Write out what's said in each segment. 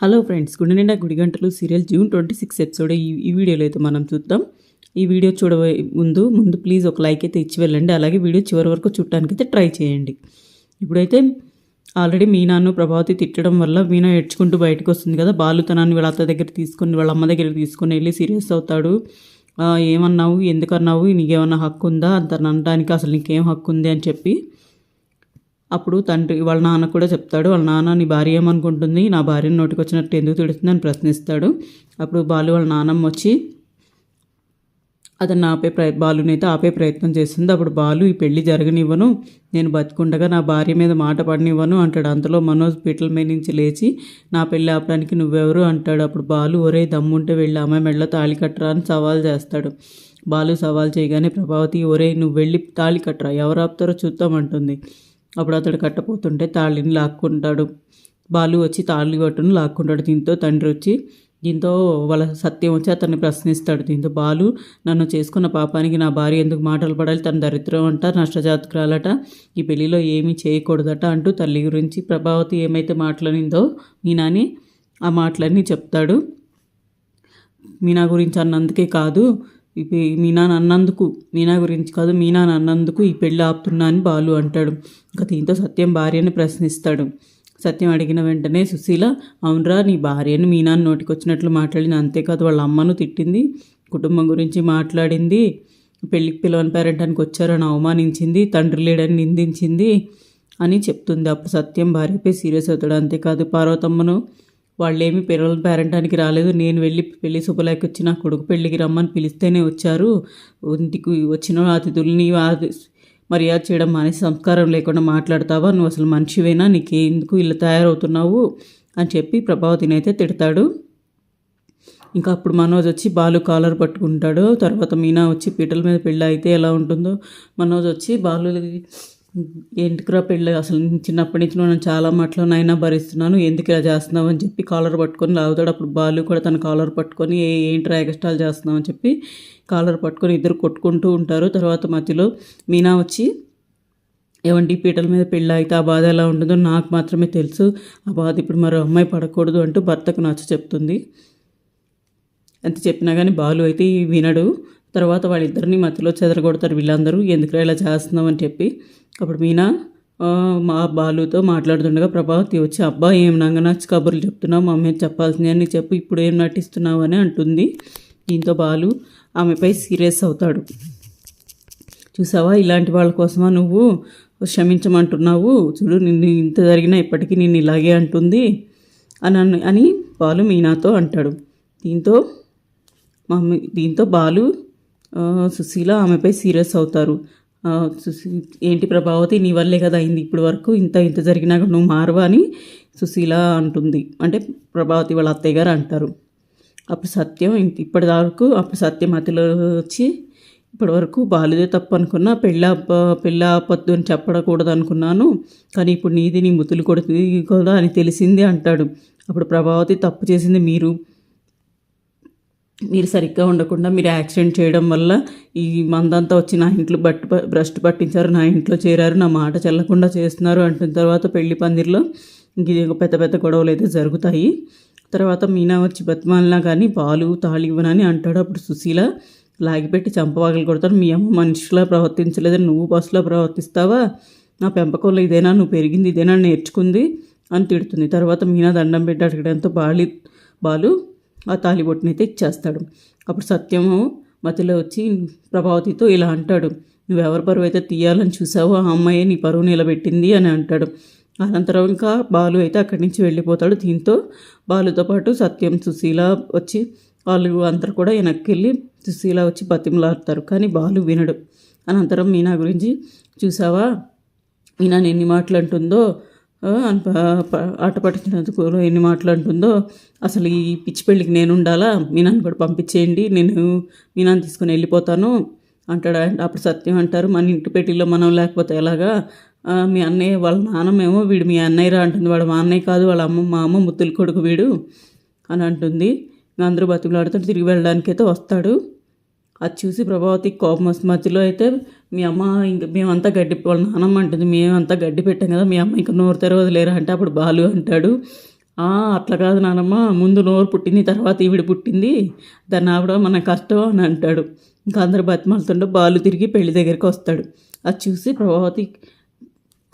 Hello friends గుడి నిండా గుడి గంటలు serial June twenty six episode. ఈ ఈ వీడియోలో అయితే మనం చూద్దాం. ఈ వీడియో చూడబోయే ముందు ముందు ప్లీజ్ ఒక లైక్ అయితే ఇచ్చి వెళ్ళండి. అలాగే వీడియో చివరి వరకు చూడటానికి అయితే ట్రై చేయండి. ఇప్పుడైతే ఆల్రెడీ మీనాను ప్రభావతి తిట్టడం వల్ల మీనా ఏడ్చుకుంటూ బయటకు వస్తుంది కదా. బాలుతనాన్ని వీళ్ళ అత్త దగ్గర తీసుకుని వాళ్ళ అమ్మ దగ్గర తీసుకుని వెళ్ళి సీరియస్ అవుతాడు. ఏమన్నావు? ఎందుకన్నావు? నీకేమన్నా హక్కు ఉందా అంత అనడానికి అసలు నీకేం హక్కు ఉంది అని చెప్పి అప్పుడు తండ్రి వాళ్ళ నాన్న కూడా చెప్తాడు వాళ్ళ నాన్న నీ భార్య ఏమనుకుంటుంది? నా భార్యను నోటికి వచ్చినట్టు ఎందుకు తిడుతుంది? అని ప్రశ్నిస్తాడు. అప్పుడు బాలు వాళ్ళ నాన్నమ్మ వచ్చి అతన్ని ఆపే ప్రయ బాలునైతే ఆపే ప్రయత్నం చేస్తుంది. అప్పుడు బాలు ఈ పెళ్ళి జరగనివ్వను. నేను బతికుండగా నా భార్య మీద మాట పడనివ్వను అంటాడు. అంతలో మనోజ్ పీటల మీద నుంచి లేచి నా పెళ్ళి ఆపడానికి నువ్వెవరు అంటాడు. అప్పుడు బాలు ఒరే దమ్ముంటే వెళ్ళి అమ్మాయి మెడలో తాళి కట్టరా అని సవాల్ చేస్తాడు. బాలు సవాల్ చేయగానే ప్రభావతి ఒరే నువ్వు వెళ్ళి తాళి కట్టరా? ఎవరు ఆపుతారో చూద్దామంటుంది అప్పుడు అతడు కట్టపోతుంటే తాళిని లాక్కుంటాడు. బాలు వచ్చి తాళి కట్టును లాక్కుంటాడు. దీంతో తండ్రి వచ్చి దీంతో వాళ్ళ సత్యం వచ్చి అతన్ని ప్రశ్నిస్తాడు. దీంతో బాలు నన్ను చేసుకున్న పాపానికి నా భార్య ఎందుకు మాటలు పడాలి? తన దరిద్రం అంట నష్టజాతకురాలట. ఈ పెళ్ళిలో ఏమీ చేయకూడదట అంటూ తల్లి గురించి ప్రభావతి ఏమైతే మాట్లాడిందో మీనాని ఆ మాటలన్నీ చెప్తాడు. మీనా గురించి అన్నందుకే కాదు మీనా అన్నందుకు మీనా గురించి కాదు మీనా అన్నందుకు ఈ పెళ్ళి ఆపుతున్నా అని బాలు అంటాడు. ఇంకా దీంతో సత్యం భార్యని ప్రశ్నిస్తాడు. సత్యం అడిగిన వెంటనే సుశీల అవునరా నీ భార్యను మీనాన్ని నోటికొచ్చినట్లు మాట్లాడింది అంతేకాదు వాళ్ళ అమ్మను తిట్టింది కుటుంబం గురించి మాట్లాడింది పెళ్ళికి పిలవని పేరెంటానికి వచ్చారని అవమానించింది తండ్రి లేడని నిందించింది అని చెప్తుంది. అప్పుడు సత్యం భార్యపై సీరియస్ అవుతాడు. అంతేకాదు పార్వతమ్మను వాళ్ళేమీ పిల్లల పేరంటానికి రాలేదు. నేను వెళ్ళి పెళ్ళి శుభలేకి వచ్చి నా కొడుకు పెళ్ళికి రమ్మని పిలిస్తేనే వచ్చారు. ఇంటికి వచ్చిన అతిథుల్ని మర్యాద చేయడం మానేసి సంస్కారం లేకుండా మాట్లాడతావా? నువ్వు అసలు మనిషివేనా? నీకెందుకు ఇలా తయారవుతున్నావు? అని చెప్పి ప్రభావతిని అయితే తిడతాడు. ఇంకా అప్పుడు మనోజ్ వచ్చి బాలు కాలర్ పట్టుకుంటాడు. తర్వాత మీనా వచ్చి పీటల మీద పెళ్ళి అయితే ఎలా ఉంటుందో? మనోజ్ వచ్చి బాలు ఎందుకురా పెళ్ళి? అసలు చిన్నప్పటి నుంచి నేను చాలా మాటలు నైనా భరిస్తున్నాను. ఎందుకు ఇలా చేస్తున్నావు అని చెప్పి కాలర్ పట్టుకొని లాగుతాడు. అప్పుడు బాలు కూడా తన కాలర్ పట్టుకొని ఏంటి ఎగస్టాల్ చేస్తున్నావు? అని చెప్పి కాలర్ పట్టుకొని ఇద్దరు కొట్టుకుంటూ ఉంటారు. తర్వాత మధ్యలో మీనా వచ్చి ఏమండి పీటల మీద పెళ్ళి అయితే ఆ బాధ ఎలా ఉంటుందో నాకు మాత్రమే తెలుసు. ఆ బాధ ఇప్పుడు మరో అమ్మాయి పడకూడదు అంటూ భర్తకు నచ్చ చెప్తుంది. అంత చెప్పినా కానీ బాలు అయితే వినడు. తర్వాత వాళ్ళిద్దరిని మధ్యలో చెదరగొడతారు వీళ్ళందరూ. ఎందుకు ఇలా చేస్తున్నావు అని చెప్పి. అప్పుడు మీనా మా బాలుతో మాట్లాడుతుండగా ప్రభావతి వచ్చి అబ్బా ఏం నంగనచ్చి కబుర్లు చెప్తున్నావు? మా అమ్మకి చెప్పాల్సింది అని చెప్పి ఇప్పుడు ఏం నటిస్తున్నావు? అని అంటుంది. దీంతో బాలు ఆమెపై సీరియస్ అవుతాడు. చూసావా ఇలాంటి వాళ్ళ కోసమా నువ్వు క్షమించమంటున్నావు? చూడు నిన్ను ఇంత జరిగినా ఇప్పటికీ నిన్ను ఇలాగే అంటుంది అని అని బాలు మీనాతో అంటాడు. దీంతో మమ్మీ దీంతో బాలు సుశీల ఆమెపై సీరియస్ అవుతారు. సుశీ ఏంటి ప్రభావతి నీ వల్లే కదా అయింది ఇప్పటి వరకు? ఇంత ఇంత జరిగినాక నువ్వు మారవా అని సుశీల అంటుంది. అంటే ప్రభావతి వాళ్ళ అత్తయ్య గారు అంటారు. అప్పుడు సత్యం ఇప్పటి వరకు అప్పుడు సత్యం అతిలో వచ్చి ఇప్పటి వరకు బాలుదే తప్పు అనుకున్నా పెళ్ళ పెళ్ళ పద్దు అని చెప్పకూడదు అనుకున్నాను. కానీ ఇప్పుడు నీది నీ ముతులు కొడుతుంది కదా అని తెలిసింది అంటాడు. అప్పుడు ప్రభావతి తప్పు చేసింది మీరు. మీరు సరిగ్గా ఉండకుండా మీరు యాక్సిడెంట్ చేయడం వల్ల ఈ మందంతా వచ్చి నా ఇంట్లో బట్టు బ్రష్ పట్టించారు నా ఇంట్లో చేరారు నా మాట చెల్లకుండా చేస్తున్నారు అంటున్న తర్వాత పెళ్ళి పందిరిలో ఇంక పెద్ద పెద్ద గొడవలు అయితే జరుగుతాయి. తర్వాత మీనా వచ్చి బతిమాలినా కానీ పాలు తాళి ఇవ్వనని అంటాడు. అప్పుడు సుశీల లాగిపెట్టి చంపవాగలు కొడతారు మీ అమ్మ మనిషిలా ప్రవర్తించలేదని నువ్వు బస్సులో ప్రవర్తిస్తావా? నా పెంపకంలో ఇదేనా? నువ్వు పెరిగింది ఇదేనా? నేర్చుకుంది అని తిడుతుంది. తర్వాత మీనా దండం పెట్టి అడగడంతో బాలి బాలు ఆ తాలిబొట్టునైతే ఇచ్చేస్తాడు. అప్పుడు సత్యము మతిలో వచ్చి ప్రభావతితో ఇలా అంటాడు. నువ్వెవరి పరువు అయితే తీయాలని చూసావో ఆ అమ్మాయి నీ పరువు నిలబెట్టింది అని అంటాడు. అనంతరం ఇంకా బాలు అయితే అక్కడి నుంచి వెళ్ళిపోతాడు. దీంతో బాలుతో పాటు సత్యం సుశీల వచ్చి వాళ్ళు అందరు కూడా వెనక్కి వెళ్ళి సుశీల వచ్చి బతిమలాడతారు. కానీ బాలు వినడు. అనంతరం మీనా గురించి చూసావా? మీనా ఎన్ని మాటలు అంటుందో ఆట పట్టించినందుకు ఎన్ని మాటలు అంటుందో అసలు ఈ పిచ్చి పెళ్ళికి నేను ఉండాలా? మీనాన్ని కూడా పంపించేయండి నేను మీనాన్ని తీసుకుని వెళ్ళిపోతాను అంటాడు అప్పుడు సత్యం అంటారు మన ఇంటి పెట్టిలో మనం లేకపోతే ఎలాగా? మీ అన్నయ్య వాళ్ళ నాన్నమేమో వీడు మీ అన్నయ్యరా అంటుంది. వాడు మా అన్నయ్య కాదు వాళ్ళ అమ్మ మా అమ్మ ముత్తులు కొడుకు వీడు అని అంటుంది. అందరూ బతిమలాడుతూ తిరిగి వెళ్ళడానికైతే వస్తాడు. అది చూసి ప్రభావతి కోపం వస్తుంది. మధ్యలో అయితే మీ అమ్మ ఇంక మేమంతా గడ్డి వాళ్ళ నానమ్మ అంటుంది మేమంతా గడ్డి పెట్టాం కదా మీ అమ్మ ఇంకా నోరు తెరవదు లేరా అంటే అప్పుడు బాలు అంటాడు. అట్లా కాదు నానమ్మ ముందు నోరు పుట్టింది తర్వాత ఈవిడ పుట్టింది దాన్ని ఆవిడ మన కష్టం అని అంటాడు. ఇంకా అందరు బతిమాలుతుంటే బాలు తిరిగి పెళ్ళి దగ్గరికి వస్తాడు. అది చూసి ప్రభావతి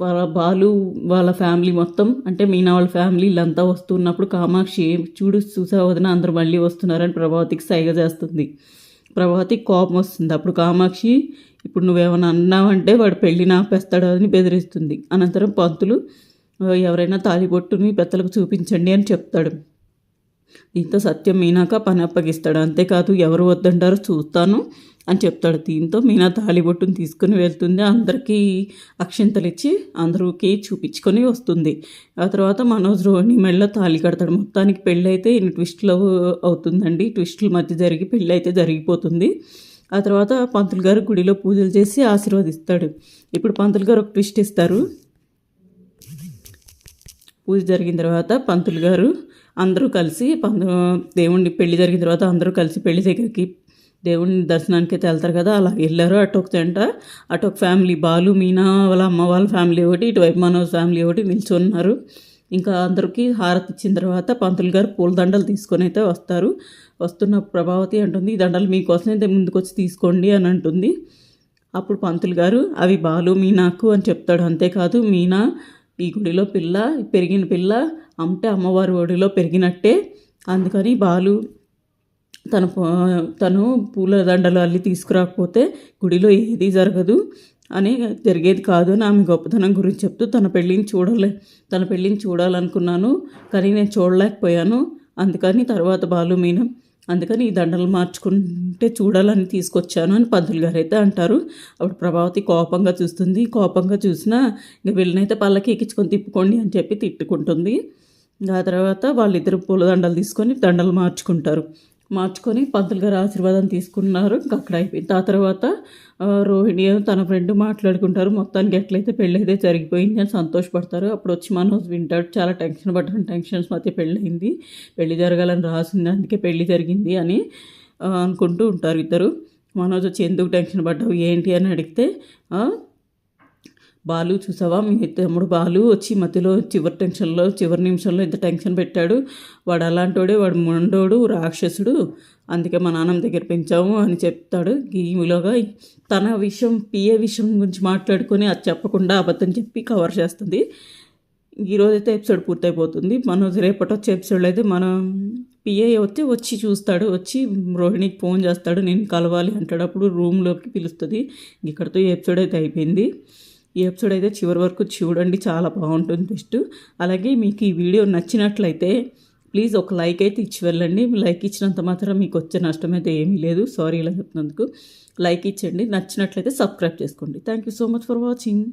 వాళ్ళ బాలు వాళ్ళ ఫ్యామిలీ మొత్తం అంటే మీనా వాళ్ళ ఫ్యామిలీ వీళ్ళంతా వస్తున్నప్పుడు కామాక్షి చూడు చూసా వదిన అందరు మళ్ళీ వస్తున్నారని ప్రభావతికి సైగ చేస్తుంది. ప్రభాతికి కోపం వస్తుంది. అప్పుడు కామాక్షి ఇప్పుడు నువ్వేమైనా అన్నావంటే వాడు పెళ్ళి నాపేస్తాడు అని బెదిరిస్తుంది. అనంతరం పంతులు ఎవరైనా తాలిబొట్టుని పెద్దలకు చూపించండి అని చెప్తాడు. దీంతో సత్యం మీనాక పని అప్పగిస్తాడు. అంతేకాదు ఎవరు వద్దంటారో చూస్తాను. అని చెప్తాడు. దీంతో మీనా తాళిబొట్టును తీసుకుని వెళ్తుంది. అందరికీ అక్షింతలు ఇచ్చి అందరికి చూపించుకొని వస్తుంది. ఆ తర్వాత మనోజ్ రోహిణి మెళ్ళ తాళి కడతాడు. మొత్తానికి పెళ్ళి అయితే ఇన్ని ట్విస్ట్లు అవుతుందండి. ట్విస్టుల మధ్య జరిగి పెళ్ళి అయితే జరిగిపోతుంది. ఆ తర్వాత పంతులు గారు గుడిలో పూజలు చేసి ఆశీర్వదిస్తాడు. ఇప్పుడు పంతులు గారు ఒక ట్విస్ట్ ఇస్తారు. పూజ జరిగిన తర్వాత పంతులు గారు అందరూ కలిసి పంతు దేవుణ్ణి పెళ్ళి జరిగిన తర్వాత అందరూ కలిసి పెళ్ళి దగ్గరికి దేవుని దర్శనానికి అయితే వెళ్తారు కదా అలా వెళ్ళారు. అటు ఒక జంట అటు ఒక ఫ్యామిలీ బాలు మీనా వాళ్ళ అమ్మ వాళ్ళ ఫ్యామిలీ ఒకటి ఇటువైపు మనోజ్ ఫ్యామిలీ ఒకటి నిల్చున్నారు ఇంకా అందరికీ హారతి ఇచ్చిన తర్వాత పంతులు గారు పూలదండలు తీసుకొని అయితే వస్తారు. వస్తున్న ప్రభావతి అంటుంది ఈ దండలు మీకోసం అయితే ముందుకు వచ్చి తీసుకోండి అని అంటుంది. అప్పుడు పంతులు గారు అవి బాలు మీనాకు అని చెప్తాడు. అంతేకాదు మీనా ఈ గుడిలో పిల్ల పెరిగిన పిల్ల అంటే అమ్మవారి ఒడిలో పెరిగినట్టే అందుకని బాలు తన తను పూల దండలు అల్లి తీసుకురాకపోతే గుడిలో ఏది జరగదు అని జరిగేది కాదు అని ఆమె గొప్పతనం గురించి చెప్తూ తన పెళ్ళిని చూడలే. తన పెళ్ళిని చూడాలనుకున్నాను కానీ నేను చూడలేకపోయాను. అందుకని తర్వాత బాలు మీన అందుకని ఈ దండలు మార్చుకుంటే చూడాలని తీసుకొచ్చాను అని పంతులు గారు అయితే అంటారు. అప్పుడు ప్రభావతి కోపంగా చూస్తుంది. కోపంగా చూసినా ఇంక వీళ్ళనైతే పళ్ళకి ఎక్కించుకొని తిప్పుకోండి అని చెప్పి తిట్టుకుంటుంది. ఆ తర్వాత వాళ్ళిద్దరు పూలదండలు తీసుకొని దండలు మార్చుకుంటారు. మార్చుకొని పంతులు గారు ఆశీర్వాదం తీసుకున్నారు. ఇంకా అక్కడ అయిపోయింది. ఆ తర్వాత రోహిణి తన ఫ్రెండ్ మాట్లాడుకుంటారు. మొత్తానికి ఎట్లయితే పెళ్ళి అయితే జరిగిపోయింది అని సంతోషపడతారు. అప్పుడు వచ్చి మనోజ్ వింటాడు. చాలా టెన్షన్ పడ్డాను టెన్షన్స్ మధ్య పెళ్ళయింది. పెళ్ళి జరగాలని రాసింది. అందుకే పెళ్ళి జరిగింది అని అనుకుంటూ ఉంటారు ఇద్దరు. మనోజ్ వచ్చి ఎందుకు టెన్షన్ పడ్డావు? ఏంటి అని అడిగితే బాలు చూసావా? మీ తమ్ముడు బాలు వచ్చి మధ్యలో చివరి టెన్షన్లో చివరి నిమిషంలో ఇంత టెన్షన్ పెట్టాడు. వాడు అలాంటోడే వాడు మొండోడు రాక్షసుడు. అందుకే మా నాన్నమ్మ దగ్గర పెంచాము అని చెప్తాడు ఈలోగా తన విషయం పిఏ విషయం గురించి మాట్లాడుకొని అది చెప్పకుండా అబద్ధం చెప్పి కవర్ చేస్తుంది. ఈరోజైతే ఎపిసోడ్ పూర్తయిపోతుంది. మనం రేపటి వచ్చే ఎపిసోడ్లో అయితే మనం పిఏ వచ్చి వచ్చి చూస్తాడు. వచ్చి రోహిణికి ఫోన్ చేస్తాడు. నేను కలవాలి అంటాడు. అప్పుడు రూమ్లోకి పిలుస్తుంది. ఇక్కడతో ఎపిసోడ్ అయితే అయిపోయింది. ఈ ఎపిసోడ్ అయితే చివరి వరకు చూడండి చాలా బాగుంటుంది బెస్ట్ అలాగే మీకు ఈ వీడియో నచ్చినట్లయితే ప్లీజ్ ఒక లైక్ అయితే ఇచ్చి వెళ్ళండి. లైక్ ఇచ్చినంత మాత్రం మీకు వచ్చే నష్టం అయితే ఏమీ లేదు. సారీ ఇలా చెప్తున్నందుకు. లైక్ ఇచ్చండి నచ్చినట్లయితే సబ్స్క్రైబ్ చేసుకోండి. Thank you so much for watching